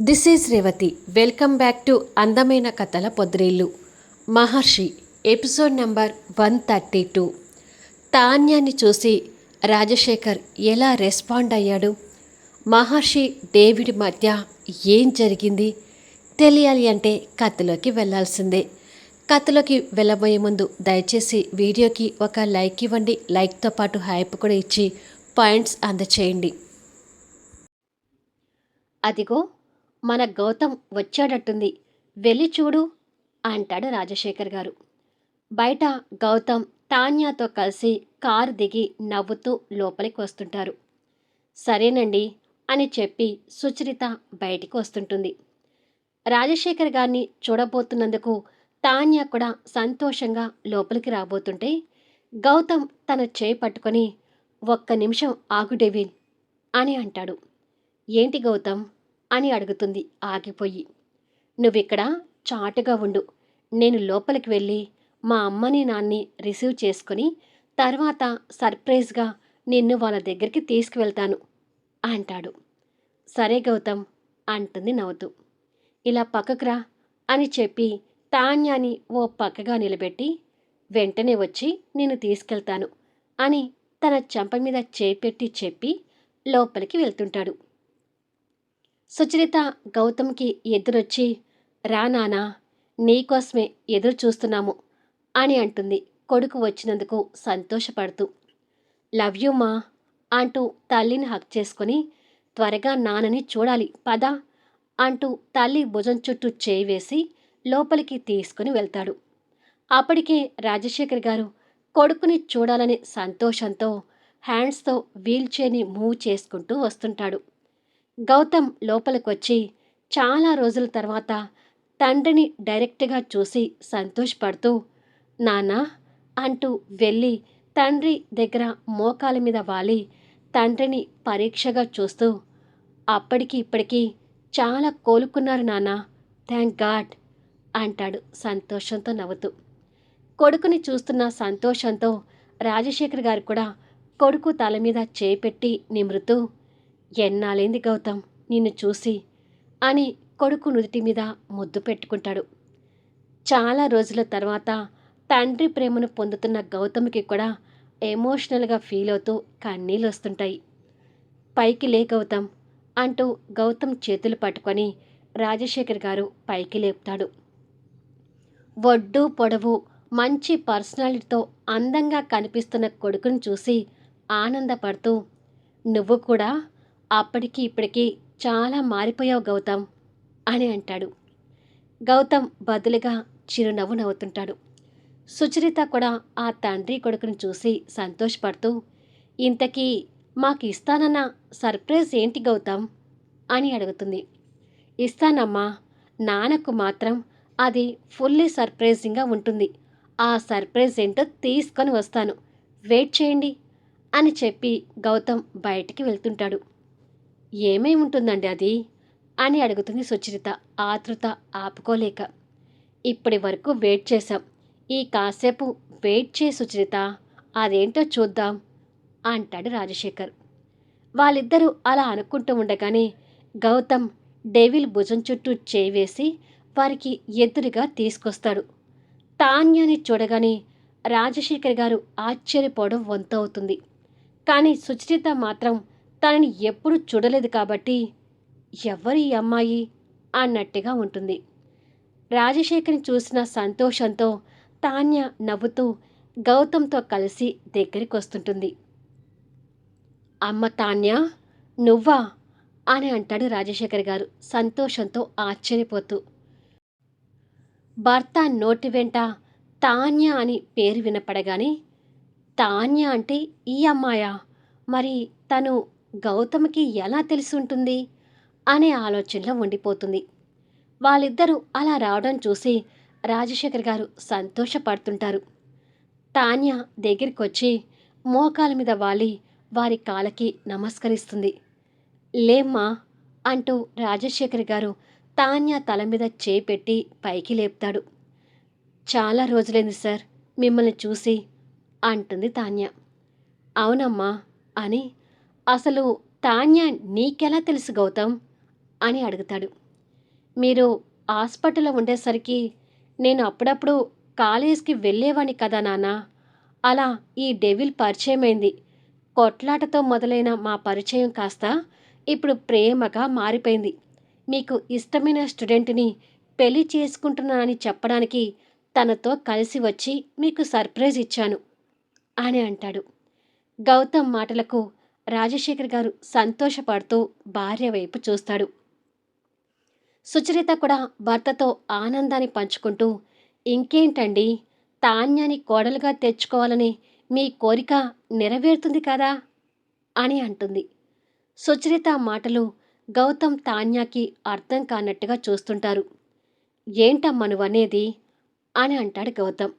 This is Revathi welcome back to అందమైన కథల పొద్దురీళ్ళు Maharshi episode number one thirty two తాన్యాన్ని చూసి రాజశేఖర్ ఎలా రెస్పాండ్ అయ్యాడు? మహర్షి డేవిడ్ మధ్య ఏం జరిగింది? తెలియాలి అంటే కథలోకి వెళ్ళాల్సిందే కథలోకి వెళ్ళబోయే ముందు దయచేసి వీడియోకి ఒక లైక్ ఇవ్వండి. లైక్తో పాటు హైప్ కూడా ఇచ్చి పాయింట్స్ అందచేయండి. అదిగో మన గౌతమ్ వచ్చాడట్టుంది. వెళ్ళి చూడు అంటాడు రాజశేఖర్ గారు. బయట గౌతమ్ తాన్యాతో కలిసి కారు దిగి నవ్వుతూ లోపలికి వస్తుంటారు. సరేనండి అని చెప్పి సుచరిత బయటికి వస్తుంటుంది. రాజశేఖర్ గారిని చూడబోతున్నందుకు తాన్య కూడా సంతోషంగా లోపలికి రాబోతుంటే గౌతమ్ తన చేయి పట్టుకొని ఒక్క నిమిషం ఆగు అని అంటాడు. ఏంటి గౌతమ్? అని అడుగుతుంది ఆగిపోయి. నువ్విక్కడ చాటుగా ఉండు. నేను లోపలికి వెళ్ళి మా అమ్మని నాన్ని రిసీవ్ చేసుకుని తర్వాత సర్ప్రైజ్గా నిన్ను వాళ్ళ దగ్గరికి తీసుకువెళ్తాను అంటాడు. సరే గౌతమ్ అంటుంది నవ్వుతూ. ఇలా పక్కకు రా అని చెప్పి తాన్యాని ఓ పక్కగా నిలబెట్టి వెంటనే వచ్చి నేను తీసుకెళ్తాను అని తన చెంప మీద చేపెట్టి చెప్పి లోపలికి వెళ్తుంటాడు. సుచరిత గౌతమ్కి ఎదురొచ్చి రా నానా నీకోసమే ఎదురు చూస్తున్నాము అని అంటుంది. కొడుకు వచ్చినందుకు సంతోషపడుతూ లవ్ యూ మా అంటూ తల్లిని హక్ చేసుకొని త్వరగా నాన్నని చూడాలి పద అంటూ తల్లి భుజం చుట్టూ చేయి వేసి లోపలికి తీసుకుని వెళ్తాడు. అప్పటికే రాజశేఖర్ గారు కొడుకుని చూడాలని సంతోషంతో హ్యాండ్స్తో వీల్ చైర్ని మూవ్ చేసుకుంటూ వస్తుంటాడు. గౌతమ్ లోపలికొచ్చి చాలా రోజుల తర్వాత తండ్రిని డైరెక్ట్గా చూసి సంతోషపడుతూ నానా అంటూ వెళ్ళి తండ్రి దగ్గర మోకాల మీద వాలి తండ్రిని పరీక్షగా చూస్తూ అప్పటికి ఇప్పటికీ చాలా కోలుకున్నారు నాన్న థ్యాంక్ గాడ్ అంటాడు సంతోషంతో నవ్వుతూ. కొడుకుని చూస్తున్న సంతోషంతో రాజశేఖర్ గారు కూడా కొడుకు తల మీద చేపెట్టి నిమృతూ ఎన్నాలేంది గౌతమ్? నిన్ను చూసి అని కొడుకు నుదుటి మీద ముద్దు పెట్టుకుంటాడు. చాలా రోజుల తర్వాత తండ్రి ప్రేమను పొందుతున్న గౌతమ్కి కూడా ఎమోషనల్గా ఫీల్ అవుతూ కన్నీళ్ళు వస్తుంటాయి పైకి లే గౌతమ్ అంటూ గౌతమ్ చేతులు పట్టుకొని రాజశేఖర్ గారు పైకి లేపుతాడు. ఒడ్డు పొడవు మంచి పర్సనాలిటీతో అందంగా కనిపిస్తున్న కొడుకుని చూసి ఆనందపడుతూ నువ్వు కూడా అప్పటికి ఇప్పటికీ చాలా మారిపోయావు గౌతమ్ అని అంటాడు. గౌతమ్ బదులుగా చిరునవ్వు నవ్వుతుంటాడు. సుచరిత కూడా ఆ తండ్రి కొడుకుని చూసి సంతోషపడుతూ ఇంతకీ మాకు ఇస్తానన్న సర్ప్రైజ్ ఏంటి గౌతమ్? అని అడుగుతుంది. ఇస్తానమ్మా నాన్నకు మాత్రం అది ఫుల్లీ సర్ప్రైజింగ్గా ఉంటుంది. ఆ సర్ప్రైజ్ ఏంటో తీసుకొని వస్తాను. వెయిట్ చేయండి అని చెప్పి గౌతమ్ బయటికి వెళ్తుంటాడు. ఏమై ఉంటుందండి అది? అని అడుగుతుంది సుచరిత. ఆతృత ఆపుకోలేక. ఇప్పటి వరకు వెయిట్ చేశాం. ఈ కాసేపు వెయిట్ చే సుచరిత. అదేంటో చూద్దాం అంటాడు రాజశేఖర్. వాళ్ళిద్దరూ అలా అనుకుంటూ ఉండగానే గౌతమ్ డెవిల్ భుజం చుట్టూ చేవేసి వారికి ఎదురుగా తీసుకొస్తాడు. తాన్యాని చూడగానే రాజశేఖర్ గారు ఆశ్చర్యపోవడం వంతవుతుంది. కానీ సుచరిత మాత్రం తనని ఎప్పుడు చూడలేదు కాబట్టి ఎవరి అమ్మాయి అన్నట్టుగా ఉంటుంది. రాజశేఖర్ని చూసిన సంతోషంతో తాన్య నవ్వుతూ గౌతమ్తో కలిసి దగ్గరికి వస్తుంటుంది. అమ్మ తాన్య నువ్వా? అని అంటాడు రాజశేఖర్ గారు సంతోషంతో ఆశ్చర్యపోతూ. భర్త నోటి వెంట తాన్య అని పేరు వినపడగానే తాన్య అంటే ఈ అమ్మాయా? మరి తను గౌతమ్కి ఎలా తెలిసి ఉంటుంది? అనే ఆలోచనలో ఉండిపోతుంది. వాళ్ళిద్దరూ అలా రావడం చూసి రాజశేఖర్ గారు సంతోషపడుతుంటారు. తాన్య దగ్గరికి వచ్చి మోకాల మీద వాలి వారి కాలకి నమస్కరిస్తుంది. లేమ్మా! అంటూ రాజశేఖర్ గారు తాన్య తల మీద చేపెట్టి పైకి లేపుతాడు. చాలా రోజులైంది సార్ మిమ్మల్ని చూసి అంటుంది తాన్య. అవునమ్మా! అని అసలు తాన్య నీకెలా తెలుసు గౌతమ్? అని అడుగుతాడు. మీరు హాస్పిటల్లో ఉండేసరికి నేను అప్పుడప్పుడు కాలేజ్కి వెళ్ళేవాణ్ణి కదా నాన్న. అలా ఈ డెవిల్ పరిచయమైంది. కొట్లాటతో మొదలైన మా పరిచయం కాస్త ఇప్పుడు ప్రేమగా మారిపోయింది. మీకు ఇష్టమైన స్టూడెంట్ని పెళ్ళి చేసుకుంటున్నానని చెప్పడానికి తనతో కలిసి వచ్చి మీకు సర్ప్రైజ్ ఇచ్చాను అని అంటాడు. గౌతమ్ మాటలకు రాజశేఖర్ గారు సంతోషపడుతూ భార్య వైపు చూస్తాడు. సుచరిత కూడా భర్తతో ఆనందాన్ని పంచుకుంటూ ఇంకేంటండి? తాన్యాన్ని కోడలుగా తెచ్చుకోవాలని మీ కోరిక నెరవేరుతుంది కదా? అని అంటుంది. సుచరిత మాటలు గౌతమ్ తాన్యాకి అర్థం కానట్టుగా చూస్తుంటారు. ఏంటమ్మా నువ్వనేది? అని అంటాడు గౌతమ్.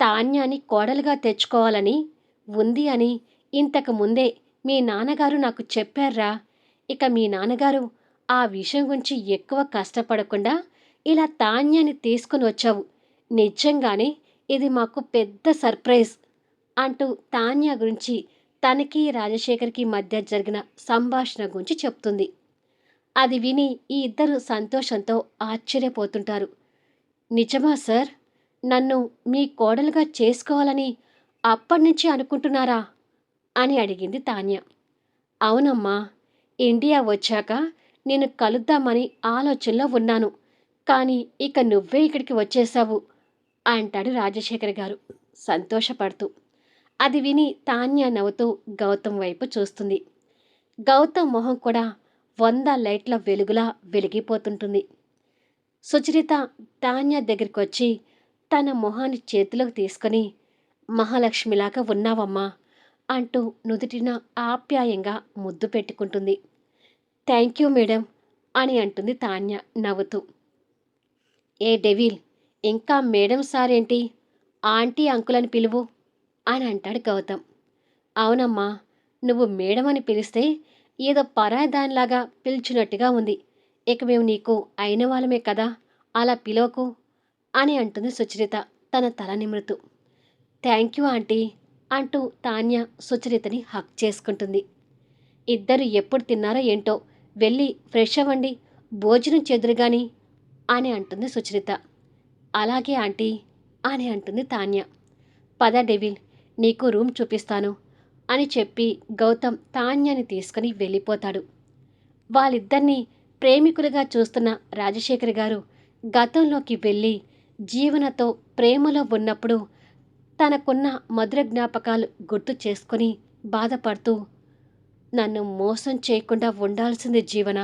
తాన్యాన్ని కోడలుగా తెచ్చుకోవాలని ఉంది అని ఇంతకు ముందే మీ నాన్నగారు నాకు చెప్పారా? ఇక మీ నాన్నగారు ఆ విషయం గురించి ఎక్కువ కష్టపడకుండా ఇలా తాన్యాన్ని తీసుకుని వచ్చావు. నిజంగానే ఇది మాకు పెద్ద సర్ప్రైజ్ అంటూ తాన్య గురించి తనకి రాజశేఖర్కి మధ్య జరిగిన సంభాషణ గురించి చెప్తుంది. అది విని ఈ ఇద్దరు సంతోషంతో ఆశ్చర్యపోతుంటారు. నిజమా సార్? నన్ను మీ కోడలుగా చేసుకోవాలని అప్పటినుంచి అనుకుంటున్నారా? అని అడిగింది తాన్య. అవునమ్మా ఇండియా వచ్చాక నేను కలుద్దామని ఆలోచనలో ఉన్నాను. కానీ ఇక నువ్వే ఇక్కడికి వచ్చేసావు అంటాడు రాజశేఖర్ గారు సంతోషపడుతూ. అది విని తాన్య నవ్వుతూ గౌతమ్ వైపు చూస్తుంది. గౌతమ్ మొహం కూడా వంద లైట్ల వెలుగులా వెలిగిపోతుంటుంది. సుచరిత తాన్య దగ్గరికి వచ్చి తన మొహాన్ని చేతిలోకి తీసుకొని మహాలక్ష్మిలాగా ఉన్నావమ్మా అంటూ నుదుటిన ఆప్యాయంగా ముద్దు పెట్టుకుంటుంది. థ్యాంక్ యూ మేడం అని అంటుంది తాన్య నవ్వుతూ. ఏ డెవిల్ ఇంకా మేడం సార్ ఏంటి ఆంటీ అంకులని పిలువు అని అంటాడు గౌతమ్. అవునమ్మా నువ్వు మేడం అని పిలిస్తే ఏదో పరాయి దానిలాగా పిలిచినట్టుగా ఉంది. ఇక మేము నీకు అయిన వాళ్ళమే కదా అలా పిలవకు అని అంటుంది సుచరిత తన తల నిమురుతూ. థ్యాంక్ యూ ఆంటీ అంటూ తాన్య సుచరితని హక్ చేసుకుంటుంది. ఇద్దరు ఎప్పుడు తిన్నారో ఏంటో వెళ్ళి ఫ్రెష్ అవ్వండి భోజనం చెదురుగాని అని అంటుంది సుచరిత. అలాగే ఆంటీ అని అంటుంది తాన్య. పద డెవిల్ నీకు రూమ్ చూపిస్తాను అని చెప్పి గౌతమ్ తాన్యాని తీసుకుని వెళ్ళిపోతాడు. వాళ్ళిద్దరినీ ప్రేమికులుగా చూస్తున్న రాజశేఖర్ గారు గతంలోకి వెళ్ళి జీవనతో ప్రేమలో ఉన్నప్పుడు తనకున్న మధుర జ్ఞాపకాలు గుర్తు చేసుకుని బాధపడుతూ నన్ను మోసం చేయకుండా ఉండాల్సింది జీవన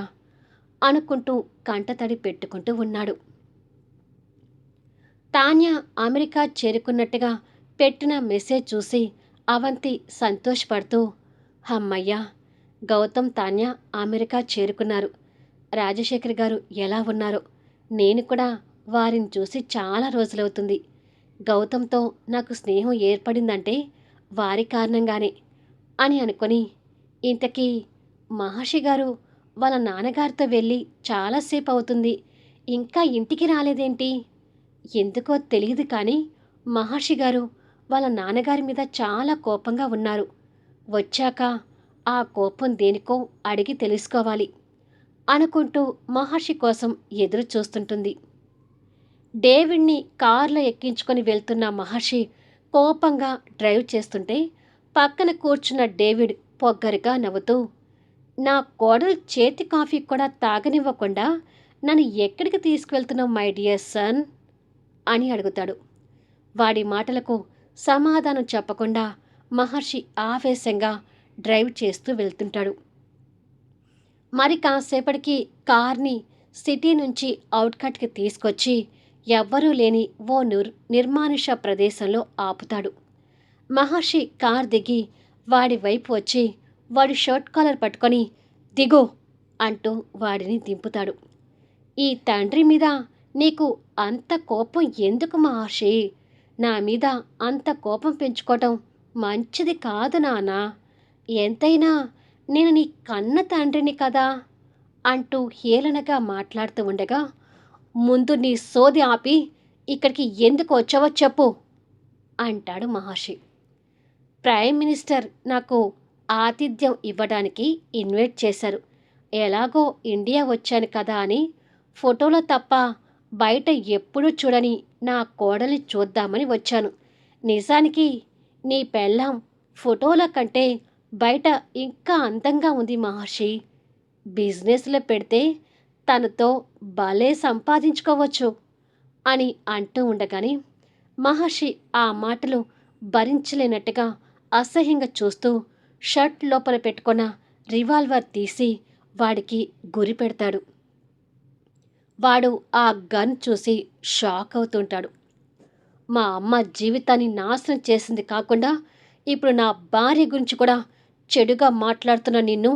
అనుకుంటూ కంటతడి పెట్టుకుంటూ ఉన్నాడు. తాన్య అమెరికా చేరుకున్నట్టుగా పెట్టిన మెసేజ్ చూసి అవంతి సంతోషపడుతూ అమ్మయ్యా గౌతమ్ తాన్య అమెరికా చేరుకున్నారు. రాజశేఖర్ గారు ఎలా ఉన్నారో? నేను కూడా వారిని చూసి చాలా రోజులవుతుంది. గౌతమ్తో నాకు స్నేహం ఏర్పడిందంటే వారి కారణంగానే అని అనుకొని ఇంతకీ మహర్షి గారు వాళ్ళ నాన్నగారితో వెళ్ళి చాలాసేపు అవుతుంది ఇంకా ఇంటికి రాలేదేంటి? ఎందుకో తెలియదు కానీ మహర్షి గారు వాళ్ళ నాన్నగారి మీద చాలా కోపంగా ఉన్నారు. వచ్చాక ఆ కోపం దేనికో అడిగి తెలుసుకోవాలి అనుకుంటూ మహర్షి కోసం ఎదురు చూస్తుంటుంది డేవిడ్ని కార్లో ఎక్కించుకొని వెళ్తున్న మహర్షి కోపంగా డ్రైవ్ చేస్తుంటే పక్కన కూర్చున్న డేవిడ్ పొగ్గరిగా నవ్వుతూ నా కోడలు చేతి కాఫీ కూడా తాగనివ్వకుండా నన్ను ఎక్కడికి తీసుకువెళ్తున్నావు మై డియర్ సన్? అని అడుగుతాడు. వాడి మాటలకు సమాధానం చెప్పకుండా మహర్షి ఆవేశంగా డ్రైవ్ చేస్తూ వెళ్తుంటాడు. మరి కాసేపటికి కార్ని సిటీ నుంచి అవుట్కట్కి తీసుకొచ్చి ఎవ్వరూ లేని ఓ నిర్ నిర్మానుష ప్రదేశంలో ఆపుతాడు. మహర్షి కార్ దిగి వాడి వైపు వచ్చి వాడి షర్ట్ కాలర్ పట్టుకొని దిగు అంటూ వాడిని దింపుతాడు. ఈ తండ్రి మీద నీకు అంత కోపం ఎందుకు మహర్షి? నా మీద అంత కోపం పెంచుకోవటం మంచిది కాదు నానా ఎంతైనా నేను నీ కన్న తండ్రిని కదా అంటూ హేళనగా మాట్లాడుతూ ఉండగా ముందు నీ సోది ఆపి ఇక్కడికి ఎందుకు వచ్చావో చెప్పు అంటాడు మహర్షి. ప్రైమ్ మినిస్టర్ నాకు ఆతిథ్యం ఇవ్వడానికి ఇన్వైట్ చేశారు. ఎలాగో ఇండియా వచ్చాను కదా అని ఫోటోలో తప్ప బయట ఎప్పుడూ చూడని నా కోడల్ని చూద్దామని వచ్చాను. నిజానికి నీ పెళ్ళాం ఫోటోల కంటే బయట ఇంకా అందంగా ఉంది మహర్షి. బిజినెస్లో పెడితే తనతో భలే సంపాదించుకోవచ్చు అని అంటూ ఉండగానే మహర్షి ఆ మాటలు భరించలేనట్టుగా అసహ్యంగా చూస్తూ షర్ట్ లోపల పెట్టుకున్న రివాల్వర్ తీసి వాడికి గురి పెడతాడు. వాడు ఆ గన్ చూసి షాక్ అవుతుంటాడు. మా అమ్మ జీవితాన్ని నాశనం చేసింది కాకుండా ఇప్పుడు నా భార్య గురించి కూడా చెడుగా మాట్లాడుతున్న నిన్ను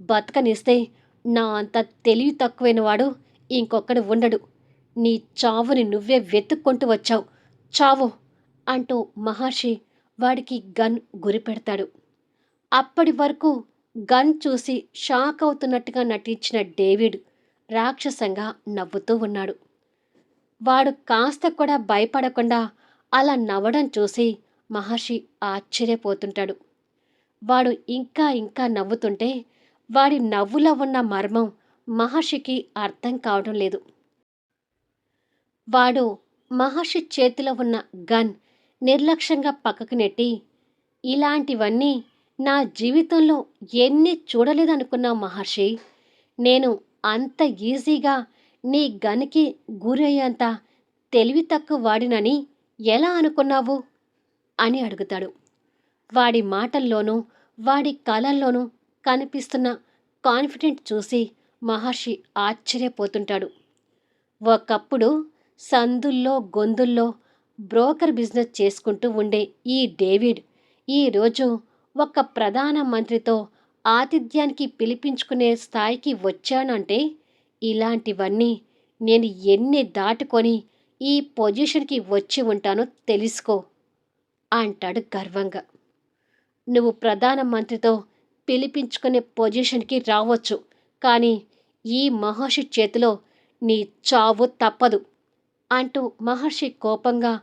బతకనిస్తే నా అంత తెలివి తక్కువైన వాడు ఇంకొకడు ఉండడు. నీ చావుని నువ్వే వెతుక్కుంటూ వచ్చావు. చావు అంటూ మహర్షి వాడికి గన్ గురిపెడతాడు అప్పటి వరకు గన్ చూసి షాక్ అవుతున్నట్టుగా నటించిన డేవిడ్ రాక్షసంగా నవ్వుతూ ఉన్నాడు. వాడు కాస్త కూడా భయపడకుండా అలా నవ్వడం చూసి మహర్షి ఆశ్చర్యపోతుంటాడు. వాడు ఇంకా ఇంకా నవ్వుతుంటే వాడి నవ్వులో ఉన్న మర్మం మహర్షికి అర్థం కావడం లేదు. వాడు మహర్షి చేతిలో ఉన్న గన్ నిర్లక్ష్యంగా పక్కకు నెట్టి ఇలాంటివన్నీ నా జీవితంలో ఎన్ని చూడలేదనుకున్నావు మహర్షి? నేను అంత ఈజీగా నీ గనికి గురయ్యేంత తెలివి తక్కువ వాడినని ఎలా అనుకున్నావు? అని అడుగుతాడు. వాడి మాటల్లోనూ వాడి కళల్లోనూ కనిపిస్తున్న కాన్ఫిడెంట్ చూసి మహర్షి ఆశ్చర్యపోతుంటాడు. ఒకప్పుడు సందుల్లో గొందుల్లో బ్రోకర్ బిజినెస్ చేసుకుంటూ ఉండే ఈ డేవిడ్ ఈరోజు ఒక ప్రధాన మంత్రితో ఆతిథ్యానికి పిలిపించుకునే స్థాయికి వచ్చానంటే ఇలాంటివన్నీ నేను ఎన్ని దాటుకొని ఈ పొజిషన్కి వచ్చి ఉంటానో తెలుసుకో అంటాడు గర్వంగా. నువ్వు ప్రధానమంత్రితో పిలిపించుకునే పొజిషన్కి రావచ్చు. కానీ ఈ మహర్షి చేతిలో నీ చావు తప్పదు అంటూ మహర్షి కోపంగా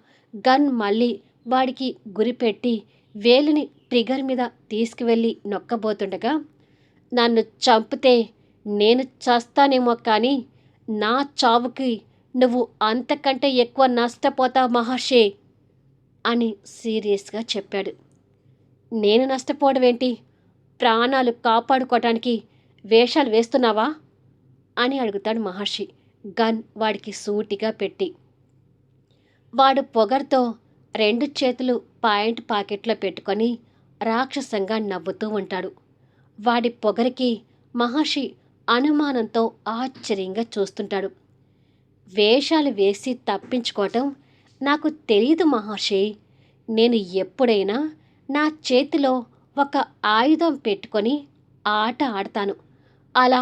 గన్ మళ్ళీ వాడికి గురిపెట్టి వేలుని ట్రిగర్ మీద తీసుకువెళ్ళి నొక్కబోతుండగా నన్ను చంపితే నేను చస్తానేమో కానీ నా చావుకి నువ్వు అంతకంటే ఎక్కువ నష్టపోతావు మహర్షి అని సీరియస్గా చెప్పాడు. నేను నష్టపోవడం ఏంటి ప్రాణాలు కాపాడుకోవటానికి వేషాలు వేస్తున్నావా? అని అడుగుతాడు మహర్షి. గన్ వాడికి సూటిగా పెట్టి. వాడు పొగర్తో రెండు చేతులు పాయింట్ పాకెట్లో పెట్టుకొని రాక్షసంగా నవ్వుతూ ఉంటాడు. వాడి పొగరికి మహర్షి అనుమానంతో ఆశ్చర్యంగా చూస్తుంటాడు. వేషాలు వేసి తప్పించుకోవటం నాకు తెలియదు మహర్షి. నేను ఎప్పుడైనా నా చేతిలో ఒక ఆయుధం పెట్టుకొని ఆట ఆడతాను. అలా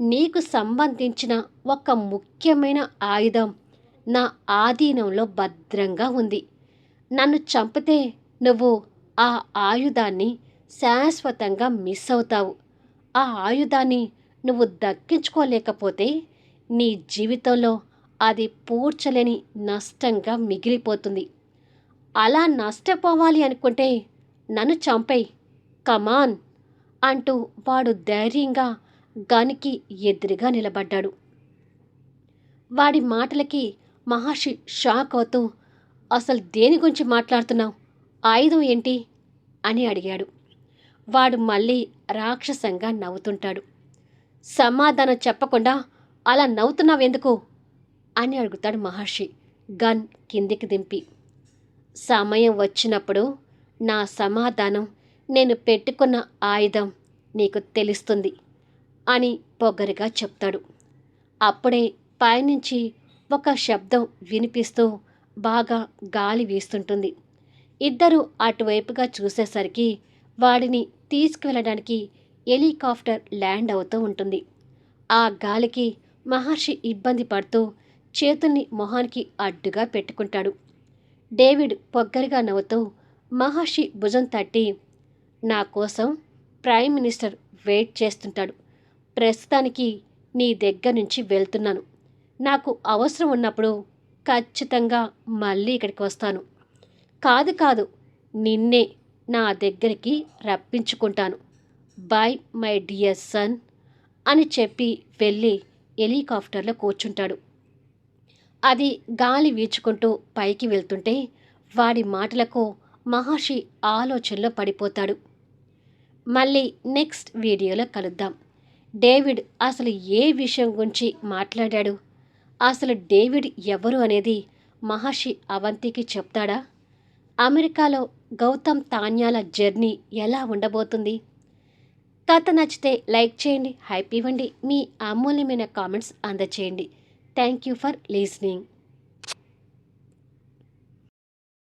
నీకు సంబంధించిన ఒక ముఖ్యమైన ఆయుధం నా ఆధీనంలో భద్రంగా ఉంది. నన్ను చంపితే నువ్వు ఆ ఆయుధాన్ని శాశ్వతంగా మిస్ అవుతావు. ఆ ఆయుధాన్ని నువ్వు దక్కించుకోలేకపోతే నీ జీవితంలో అది పూడ్చలేని నష్టంగా మిగిలిపోతుంది. అలా నష్టపోవాలి అనుకుంటే నన్ను చంపేయి. కమాన్ అంటూ వాడు ధైర్యంగా గనికి ఎదురుగా నిలబడ్డాడు. వాడి మాటలకి మహర్షి షాక్ అవుతూ అసలు దేని గురించి మాట్లాడుతున్నావు? ఆయుధం ఏంటి అని అడిగాడు. వాడు మళ్ళీ రాక్షసంగా నవ్వుతుంటాడు. సమాధానం చెప్పకుండా అలా నవ్వుతున్నావెందుకు అని అడుగుతాడు మహర్షి గన్ కిందికి దింపి. సమయం వచ్చినప్పుడు నా సమాధానం నేను పెట్టుకున్న ఆయుధం నీకు తెలుస్తుంది అని పొగరిగా చెప్తాడు. అప్పుడే పైనుంచి ఒక శబ్దం వినిపిస్తూ బాగా గాలి వీస్తుంటుంది. ఇద్దరు అటువైపుగా చూసేసరికి వాడిని తీసుకువెళ్ళడానికి హెలికాప్టర్ ల్యాండ్ అవుతూ ఉంటుంది. ఆ గాలికి మహర్షి ఇబ్బంది పడుతూ చేతుల్ని మొహానికి అడ్డుగా పెట్టుకుంటాడు. డేవిడ్ పొగ్గరిగా నవ్వుతూ మహర్షి భుజం తట్టి నా కోసం ప్రైమ్ మినిస్టర్ వెయిట్ చేస్తుంటాడు. ప్రస్తుతానికి నీ దగ్గర నుంచి వెళ్తున్నాను. నాకు అవసరం ఉన్నప్పుడు ఖచ్చితంగా మళ్ళీ ఇక్కడికి వస్తాను. కాదు కాదు నిన్నే నా దగ్గరికి రప్పించుకుంటాను. బాయ్ మై డియర్ సన్ అని చెప్పి వెళ్ళి హెలికాప్టర్లో కూర్చుంటాడు. అది గాలి వీచుకుంటూ పైకి వెళ్తుంటే వాడి మాటలకు మహర్షి ఆలోచనలో పడిపోతాడు. మళ్ళీ నెక్స్ట్ వీడియోలో కలుద్దాం. డేవిడ్ అసలు ఏ విషయం గురించి మాట్లాడాడు? అసలు డేవిడ్ ఎవరు అనేది మహర్షి అవంతికి చెప్తాడా? అమెరికాలో గౌతమ్ తాన్యాల జర్నీ ఎలా ఉండబోతుంది? కథ నచ్చితే లైక్ చేయండి హైప్ ఇవ్వండి. మీ అమూల్యమైన comments అందచేయండి. Thank you for listening.